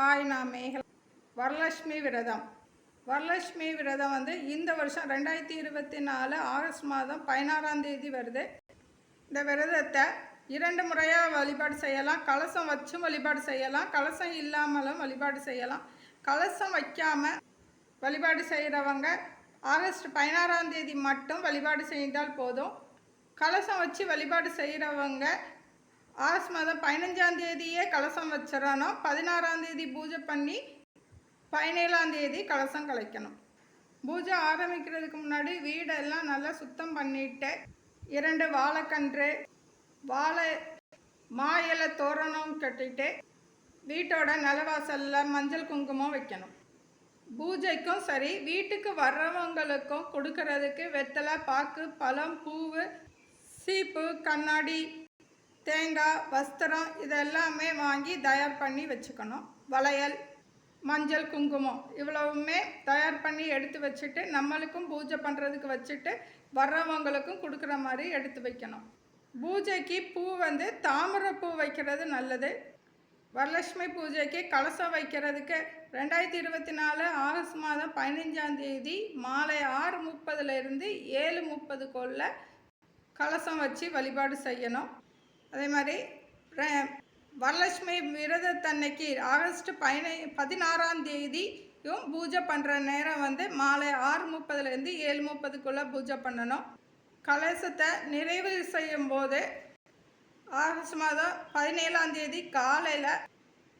Hi நான் மேகல் வரலட்சுமி விரதம். வரலட்சுமி விரதம் வந்து இந்த வருஷம் ரெண்டாயிரத்தி இருபத்தி நாலு ஆகஸ்ட் மாதம் பதினாறாம் தேதி வருது. இந்த விரதத்தை இரண்டு முறையாக வழிபாடு செய்யலாம். கலசம் வச்சும் வழிபாடு செய்யலாம். கலசம் இல்லாமலும் வழிபாடு செய்யலாம். கலசம் வைக்காமல் வழிபாடு செய்கிறவங்க ஆகஸ்ட் பதினாறாம் தேதி மட்டும் வழிபாடு செய்தால் போதும். கலசம் வச்சு வழிபாடு செய்கிறவங்க ஆகஸ்ட் மாதம் பதினஞ்சாம் தேதியே கலசம் வச்சிடணும் பதினாறாம் தேதி பூஜை பண்ணி பதினேழாம் தேதி கலசம் கலைக்கணும். பூஜை ஆரம்பிக்கிறதுக்கு முன்னாடி வீடெல்லாம் நல்லா சுத்தம் பண்ணிட்டு இரண்டு வாழைக்கன்று வாழை மா இலை தோரணம் கட்டிட்டு வீட்டோட நிலவாசலில் மஞ்சள் குங்குமம் வைக்கணும். பூஜைக்கும் சரி வீட்டுக்கு வர்றவங்களுக்கும் கொடுக்கறதுக்கு வெத்தலை பாக்கு பழம் பூவு சீப்பு கண்ணாடி தேங்காய் வஸ்திரம் இதெல்லாமே வாங்கி தயார் பண்ணி வச்சுக்கணும். வளையல் மஞ்சள் குங்குமம் இவ்வளவுமே தயார் பண்ணி எடுத்து வச்சுட்டு நம்மளுக்கும் பூஜை பண்ணுறதுக்கு வச்சுட்டு வர்றவங்களுக்கும் கொடுக்குற மாதிரி எடுத்து வைக்கணும். பூஜைக்கு பூ வந்து தாமரை பூ வைக்கிறது நல்லது. வரலட்சுமி பூஜைக்கு கலசம் வைக்கிறதுக்கு ரெண்டாயிரத்தி இருபத்தி நாலு ஆகஸ்ட் மாதம் பதினஞ்சாம் தேதி மாலை ஆறு முப்பதுலேருந்து ஏழு முப்பதுக்குள்ள கலசம் வச்சு வழிபாடு செய்யணும். அதே மாதிரி வரலட்சுமி விரதத்தன்னைக்கு ஆகஸ்ட் பதினை பதினாறாம் தேதியும் பூஜை பண்ணுற நேரம் வந்து மாலை ஆறு முப்பதுலேருந்து ஏழு முப்பதுக்குள்ளே பூஜை பண்ணணும். கலசத்தை நிறைவு செய்யும் போது ஆகஸ்ட் மாதம் பதினேழாம் தேதி காலையில்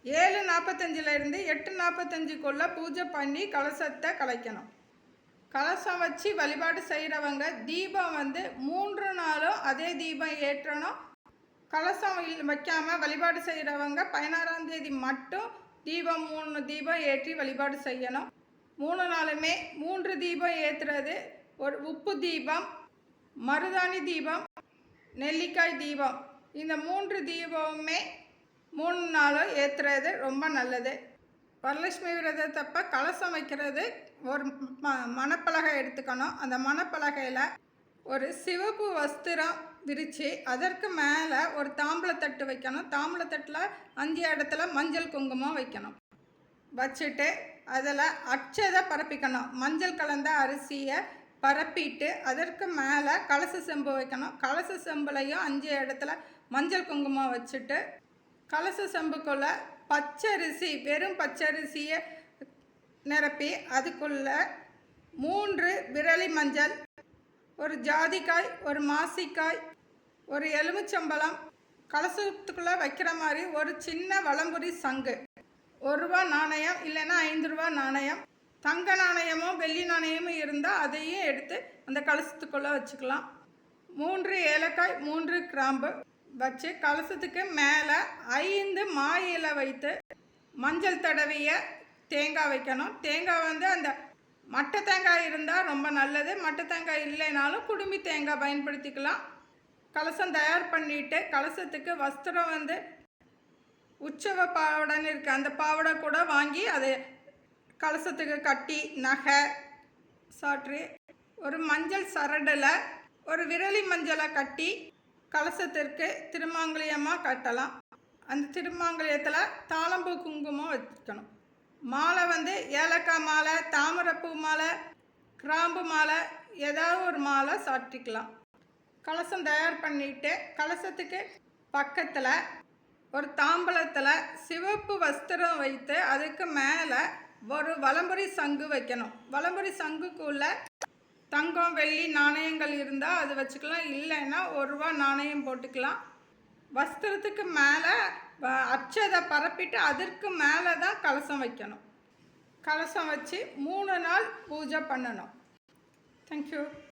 ஏழு நாற்பத்தஞ்சிலேருந்து எட்டு நாற்பத்தஞ்சுக்குள்ளே பூஜை பண்ணி கலசத்தை கலைக்கணும். கலசம் வச்சு வழிபாடு செய்கிறவங்க தீபம் வந்து மூன்று நாளும் அதே தீபம் ஏற்றணும். கலசம் இல் வைக்காமல் வழிபாடு செய்கிறவங்க பதினாறாம் தேதி மட்டும் தீபம் மூணு தீபம் ஏற்றி வழிபாடு செய்யணும். மூணு நாளுமே மூன்று தீபம் ஏற்றுறது ஒரு உப்பு தீபம் மருதாணி தீபம் நெல்லிக்காய் தீபம். இந்த மூன்று தீபமுமே மூணு நாளும் ஏற்றுறது ரொம்ப நல்லது. வரலட்சுமி விரதத்தப்ப கலசம் வைக்கிறது ஒரு ம மணப்பலகை எடுத்துக்கணும். அந்த மணப்பலகையில் ஒரு சிவப்பு வஸ்திரம் விரித்து அதற்கு மேலே ஒரு தாம்பளத்தட்டு வைக்கணும். தாம்பளத்தட்டில் அஞ்சு இடத்துல மஞ்சள் குங்குமம் வைக்கணும். வச்சுட்டு அதில் அச்சதை பரப்பிக்கணும். மஞ்சள் கலந்த அரிசியை பரப்பிட்டு அதற்கு மேலே கலச செம்பு வைக்கணும். கலச செம்புலையும் அஞ்சு இடத்துல மஞ்சள் குங்குமம் வச்சுட்டு கலச செம்புக்குள்ளே பச்சரிசி வெறும் பச்சரிசியை நிரப்பி அதுக்குள்ளே மூன்று விரலி மஞ்சள் ஒரு ஜாதிக்காய் ஒரு மாசிக்காய் ஒரு எலுமிச்சம்பழம் கலசத்துக்குள்ளே வைக்கிற மாதிரி ஒரு சின்ன வளம்புரி சங்கு. ஒரு ரூபா நாணயம் இல்லைன்னா ஐந்து ரூபா நாணயம். தங்க நாணயமோ வெள்ளி நாணயமோ இருந்தால் அதையும் எடுத்து அந்த கலசத்துக்குள்ளே வச்சுக்கலாம். மூன்று ஏலக்காய் மூன்று கிராம்பு வச்சு கலசத்துக்கு மேலே ஐந்து மா இலை வைத்து மஞ்சள் தடவிய தேங்காய் வைக்கணும். தேங்காய் வந்து அந்த மட்டை தேங்காய் இருந்தால் ரொம்ப நல்லது. மட்டை தேங்காய் இல்லைனாலும் குடுமி தேங்காய் பயன்படுத்திக்கலாம். கலசம் தயார் பண்ணிவிட்டு கலசத்துக்கு வஸ்திரம் வந்து உற்சவ பாவடைன்னு இருக்குது அந்த பாவடை கூட வாங்கி அதை கலசத்துக்கு கட்டி நகை சாற்றி ஒரு மஞ்சள் சரடில் ஒரு விரலி மஞ்சளை கட்டி கலசத்திற்கு திருமாங்கலியமாக கட்டலாம். அந்த திருமாங்கலியத்தில் தாளம்பூ குங்குமம் வச்சுக்கணும் மாலை வந்து ஏலக்காய் மாலை தாமரைப்பூ மாலை கிராம்பு மாலை ஏதாவது ஒரு மாலை சாட்டிக்கலாம் கலசம் தயார் பண்ணிட்டு கலசத்துக்கு பக்கத்தில் ஒரு தாம்பலத்தில் சிவப்பு வஸ்திரம் வைத்து அதுக்கு மேலே ஒரு வலம்புரி சங்கு வைக்கணும். வலம்புரி சங்குக்குள்ளே தங்கம் வெள்ளி நாணயங்கள் இருந்தால் அது வச்சுக்கலாம். இல்லைன்னா ஒரு ரூபா நாணயம் போட்டுக்கலாம். வஸ்திரத்துக்கு மேலே அச்சதை பரப்பிட்டு அதற்கு மேலே தான் கலசம் வைக்கணும். கலசம் வச்சு மூணு நாள் பூஜை பண்ணணும். தேங்க்யூ